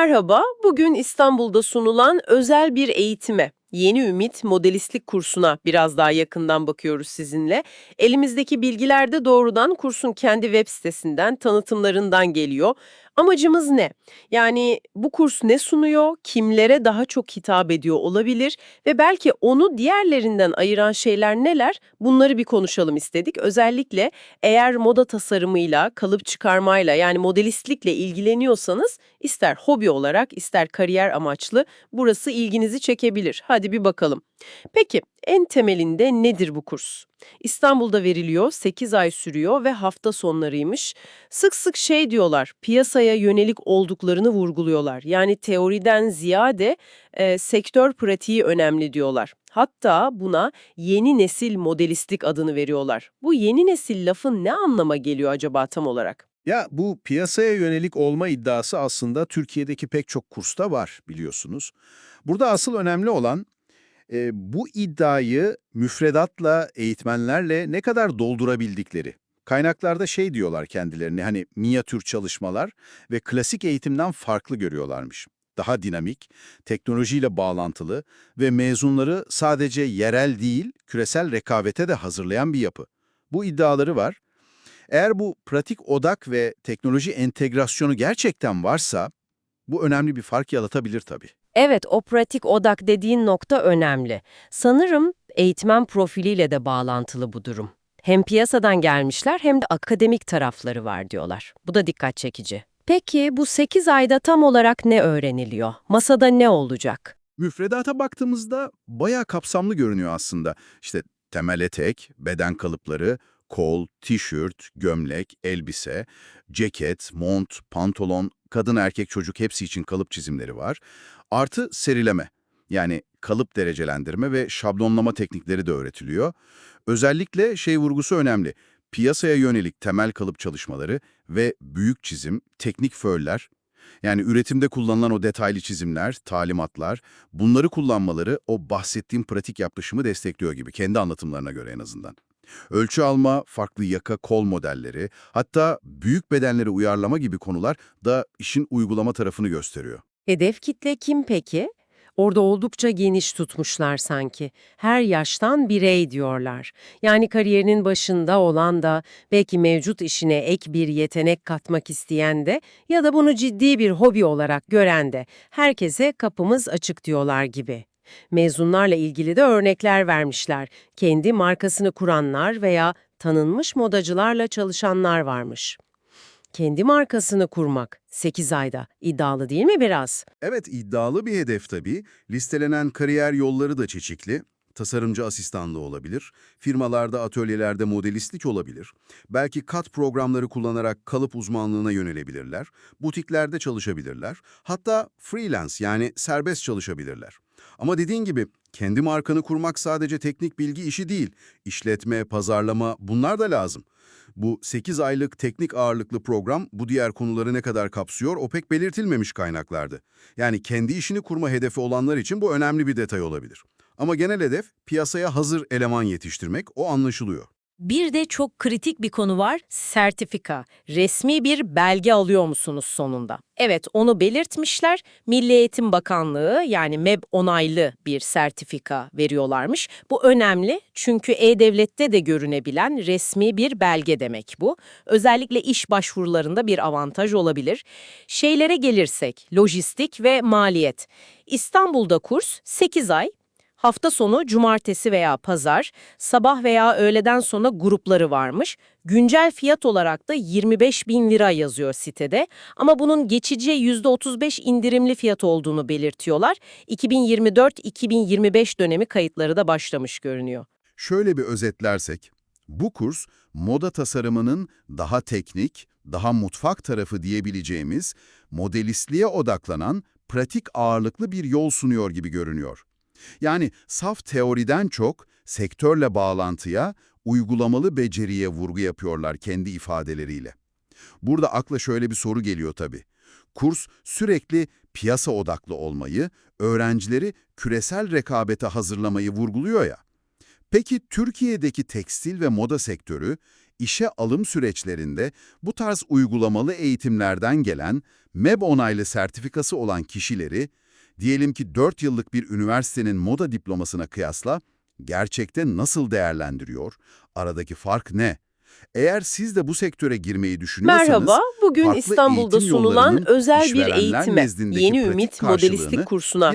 Merhaba, bugün İstanbul'da sunulan özel bir eğitime, Yeni Ümit Modelistlik kursuna biraz daha yakından bakıyoruz sizinle. Elimizdeki bilgiler de doğrudan kursun kendi web sitesinden, tanıtımlarından geliyor. Amacımız ne? Yani bu kurs ne sunuyor, kimlere daha çok hitap ediyor olabilir ve belki onu diğerlerinden ayıran şeyler neler? Bunları bir konuşalım istedik. Özellikle eğer moda tasarımıyla, kalıp çıkarmayla yani modelistlikle ilgileniyorsanız ister hobi olarak ister kariyer amaçlı burası ilginizi çekebilir. Hadi bir bakalım. Peki en temelinde nedir bu kurs? İstanbul'da veriliyor, 8 ay sürüyor ve hafta sonlarıymış. Sık sık şey diyorlar, piyasaya yönelik olduklarını vurguluyorlar. Yani teoriden ziyade e, sektör pratiği önemli diyorlar. Hatta buna yeni nesil modelistlik adını veriyorlar. Bu yeni nesil lafın ne anlama geliyor acaba tam olarak? Ya bu piyasaya yönelik olma iddiası aslında Türkiye'deki pek çok kursta var biliyorsunuz. Burada asıl önemli olan e, bu iddiayı müfredatla, eğitmenlerle ne kadar doldurabildikleri. Kaynaklarda şey diyorlar kendilerini hani minyatür çalışmalar ve klasik eğitimden farklı görüyorlarmış. Daha dinamik, teknolojiyle bağlantılı ve mezunları sadece yerel değil, küresel rekabete de hazırlayan bir yapı. Bu iddiaları var. Eğer bu pratik odak ve teknoloji entegrasyonu gerçekten varsa bu önemli bir fark yaratabilir tabii. Evet, o pratik odak dediğin nokta önemli. Sanırım eğitmen profiliyle de bağlantılı bu durum. Hem piyasadan gelmişler hem de akademik tarafları var diyorlar. Bu da dikkat çekici. Peki bu 8 ayda tam olarak ne öğreniliyor? Masada ne olacak? Müfredata baktığımızda bayağı kapsamlı görünüyor aslında. İşte temel etek, beden kalıpları, kol, tişört, gömlek, elbise, ceket, mont, pantolon, kadın erkek çocuk hepsi için kalıp çizimleri var. Artı serileme yani kalıp derecelendirme ve şablonlama teknikleri de öğretiliyor. Özellikle şey vurgusu önemli. Piyasaya yönelik temel kalıp çalışmaları ve büyük çizim, teknik föller, yani üretimde kullanılan o detaylı çizimler, talimatlar, bunları kullanmaları o bahsettiğim pratik yaklaşımı destekliyor gibi, kendi anlatımlarına göre en azından. Ölçü alma, farklı yaka kol modelleri, hatta büyük bedenleri uyarlama gibi konular da işin uygulama tarafını gösteriyor. Hedef kitle kim peki? Orada oldukça geniş tutmuşlar sanki. Her yaştan birey diyorlar. Yani kariyerinin başında olan da, belki mevcut işine ek bir yetenek katmak isteyen de ya da bunu ciddi bir hobi olarak gören de herkese kapımız açık diyorlar gibi. Mezunlarla ilgili de örnekler vermişler. Kendi markasını kuranlar veya tanınmış modacılarla çalışanlar varmış. Kendi markasını kurmak 8 ayda iddialı değil mi biraz? Evet, iddialı bir hedef tabii. Listelenen kariyer yolları da çeşitli. Tasarımcı asistanlığı olabilir, firmalarda, atölyelerde modelistlik olabilir. Belki kat programları kullanarak kalıp uzmanlığına yönelebilirler, butiklerde çalışabilirler, hatta freelance yani serbest çalışabilirler. Ama dediğin gibi kendi markanı kurmak sadece teknik bilgi işi değil, işletme, pazarlama bunlar da lazım. Bu 8 aylık teknik ağırlıklı program bu diğer konuları ne kadar kapsıyor o pek belirtilmemiş kaynaklardı. Yani kendi işini kurma hedefi olanlar için bu önemli bir detay olabilir. Ama genel hedef piyasaya hazır eleman yetiştirmek o anlaşılıyor. Bir de çok kritik bir konu var, sertifika. Resmi bir belge alıyor musunuz sonunda? Evet, onu belirtmişler. Milli Eğitim Bakanlığı yani MEB onaylı bir sertifika veriyorlarmış. Bu önemli çünkü E-Devlet'te de görünebilen resmi bir belge demek bu. Özellikle iş başvurularında bir avantaj olabilir. Şeylere gelirsek, lojistik ve maliyet. İstanbul'da kurs 8 ay, Hafta sonu cumartesi veya pazar, sabah veya öğleden sonra grupları varmış. Güncel fiyat olarak da 25 bin lira yazıyor sitede ama bunun geçici %35 indirimli fiyat olduğunu belirtiyorlar. 2024-2025 dönemi kayıtları da başlamış görünüyor. Şöyle bir özetlersek, bu kurs moda tasarımının daha teknik, daha mutfak tarafı diyebileceğimiz modelistliğe odaklanan pratik ağırlıklı bir yol sunuyor gibi görünüyor. Yani saf teoriden çok sektörle bağlantıya, uygulamalı beceriye vurgu yapıyorlar kendi ifadeleriyle. Burada akla şöyle bir soru geliyor tabii. Kurs sürekli piyasa odaklı olmayı, öğrencileri küresel rekabete hazırlamayı vurguluyor ya. Peki Türkiye'deki tekstil ve moda sektörü işe alım süreçlerinde bu tarz uygulamalı eğitimlerden gelen MEB onaylı sertifikası olan kişileri, diyelim ki 4 yıllık bir üniversitenin moda diplomasına kıyasla gerçekte nasıl değerlendiriyor? Aradaki fark ne? Eğer siz de bu sektöre girmeyi düşünüyorsanız, Merhaba, bugün İstanbul'da sunulan özel bir eğitime, Yeni Ümit modelistlik kursuna